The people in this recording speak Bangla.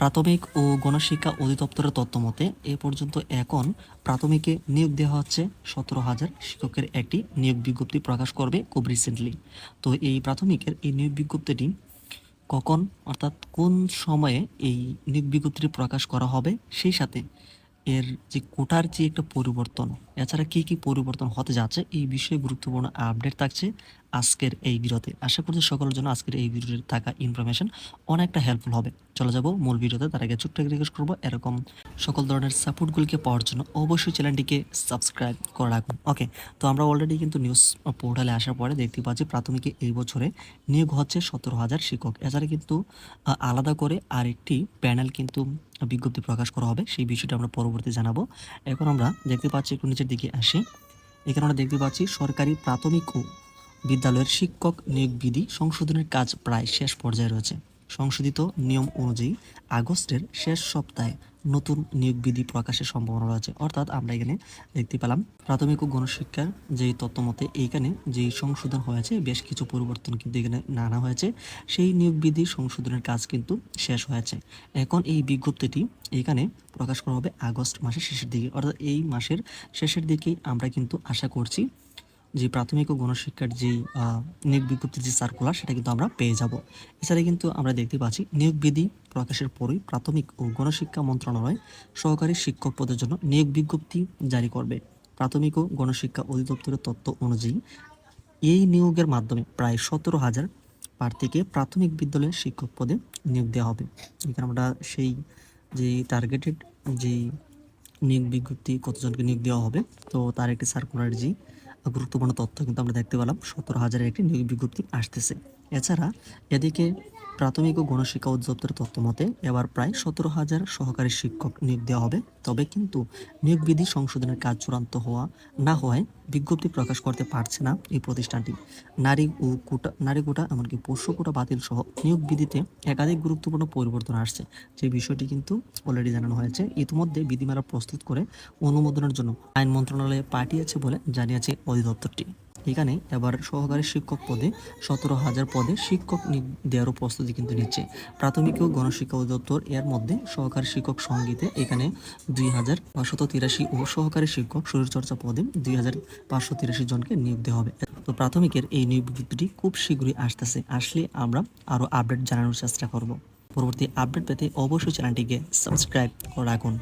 প্রাথমিক ও গণশিক্ষা অধিদপ্তরের তথ্য মতে, এ পর্যন্ত এখন প্রাথমিকে নিয়োগ দেওয়া হচ্ছে সতেরো হাজার শিক্ষকের একটি নিয়োগ বিজ্ঞপ্তি প্রকাশ করবে খুব রিসেন্টলি তো এই প্রাথমিকের এই নিয়োগ বিজ্ঞপ্তিটি কখন, অর্থাৎ কোন সময়ে এই নিয়োগ বিজ্ঞপ্তিটি প্রকাশ করা হবে, সেই সাথে এর যে কোটার যে একটা পরিবর্তন এছাড়া কি কি পরিবর্তন হতে যাচ্ছে এই বিষয়ে গুরুত্বপূর্ণ আপডেট থাকছে আজকের এই ভিডিওতে। আশা করছি সকলের জন্য আজকের এই ভিডিওতে থাকা ইনফরমেশন অনেকটা হেল্পফুল হবে। চলে যাব মূল ভিডিওতে, তার আগে ছোট্ট রিকোয়েস্ট করব, এরকম সকল ধরনের সাপোর্টগুলিকে পাওয়ার জন্য অবশ্যই চ্যানেলটিকে সাবস্ক্রাইব করে রাখুন। ওকে তো আমরা অলরেডি কিন্তু নিউজ পোর্টালে আসার পরে দেখতে পাচ্ছি প্রাথমিকে এই বছরে নিয়োগ হচ্ছে সতেরো হাজার শিক্ষক। এছাড়া কিন্তু আলাদা করে আরেকটি প্যানেল কিন্তু বিজ্ঞপ্তি প্রকাশ করা হবে। সেই বিষয়টা আমরা পরবর্তী জানাব। এখন আমরা দেখতে পাচ্ছি একটু নিচের দিকে আসি। এখানে আমরা দেখতে পাচ্ছি সরকারি প্রাথমিক ও বিদ্যালয়ের শিক্ষক নিয়োগ বিধি সংশোধনের কাজ প্রায় শেষ পর্যায়ে রয়েছে। সংশোধিত নিয়ম অনুযায়ী আগস্টের শেষ সপ্তাহে নতুন নিয়োগ বিধি প্রকাশের সম্ভাবনা রয়েছে। অর্থাৎ আমরা এখানে দেখতে পেলাম, প্রাথমিক ও গণশিক্ষার যেই তথ্য মতে এইখানে যেই সংশোধন হয়েছে, বেশ কিছু পরিবর্তন কিন্তু এখানে আনা হয়েছে। সেই নিয়োগ বিধি সংশোধনের কাজ কিন্তু শেষ হয়েছে। এখন এই বিজ্ঞপ্তিটি এখানে প্রকাশ করা হবে আগস্ট মাসের শেষের দিকে। অর্থাৎ এই মাসের শেষের দিকেই আমরা কিন্তু আশা করছি যে প্রাথমিক ও গণশিক্ষার যেই নিয়োগ বিজ্ঞপ্তির যে সার্কুলার সেটা কিন্তু আমরা পেয়ে যাব। এছাড়া কিন্তু আমরা দেখতে পাচ্ছি নিয়োগ বিধি প্রকাশের পরই প্রাথমিক ও গণশিক্ষা মন্ত্রণালয় সহকারী শিক্ষক পদের জন্য নিয়োগ বিজ্ঞপ্তি জারি করবে। প্রাথমিক ও গণশিক্ষা অধিদপ্তরের তথ্য অনুযায়ী এই নিয়োগের মাধ্যমে প্রায় সতেরো হাজার প্রার্থীকে প্রাথমিক বিদ্যালয়ের শিক্ষক পদে নিয়োগ দেওয়া হবে। এখানে আমরা সেই যে টার্গেটেড যে নিয়োগ বিজ্ঞপ্তি কতজনকে নিয়োগ দেওয়া হবে, তো তার একটি সার্কুলার যে গুরুত্বপূর্ণ তথ্য কিন্তু আমরা দেখতে পেলাম। সতেরো হাজারের একটি নিয়োগ বিজ্ঞপ্তি আসতেছে। এছাড়া এদিকে প্রাথমিক ও গণশিক্ষা অধিদপ্তরের তথ্য মতে, এবার প্রায় সতেরো হাজার সহকারী শিক্ষক নিয়োগ দেওয়া হবে। তবে কিন্তু নিয়োগ বিধি সংশোধনের কাজ চূড়ান্ত হওয়া না হওয়ায় বিজ্ঞপ্তি প্রকাশ করতে পারছে না এই প্রতিষ্ঠানটি। নারী ও কোটা, নারী কোটা এমনকি পোষ্য কোটা বাতিল সহ নিয়োগ বিধিতে একাধিক গুরুত্বপূর্ণ পরিবর্তন আসছে। যে বিষয়টি কিন্তু অলরেডি জানানো হয়েছে, ইতিমধ্যে বিধিমালা প্রস্তুত করে অনুমোদনের জন্য আইন মন্ত্রণালয়ে পাঠিয়েছে বলে জানিয়েছে অধিদপ্তরটি। এখানে এবার সহকারী শিক্ষক পদে সতেরো হাজার পদে শিক্ষক দেওয়ারও প্রস্তুতি কিন্তু নিচ্ছে। প্রাথমিক ও গণশিক্ষা অধিদপ্তর এর মধ্যে সহকারী শিক্ষক সঙ্গীতে এখানে দুই হাজার পাঁচশত তিরাশি ও সহকারী শিক্ষক শরীরচর্চা পদে দুই হাজার পাঁচশো তিরাশি জনকে নিয়োগ দেওয়া হবে। তো প্রাথমিকের এই নিয়োগ বিজ্ঞপ্তিটি খুব শীঘ্রই আসতেছে। আসলে আমরা আরও আপডেট জানানোর চেষ্টা করব। পরবর্তী আপডেট পেতে অবশ্যই চ্যানেলটিকে সাবস্ক্রাইব করে রাখুন।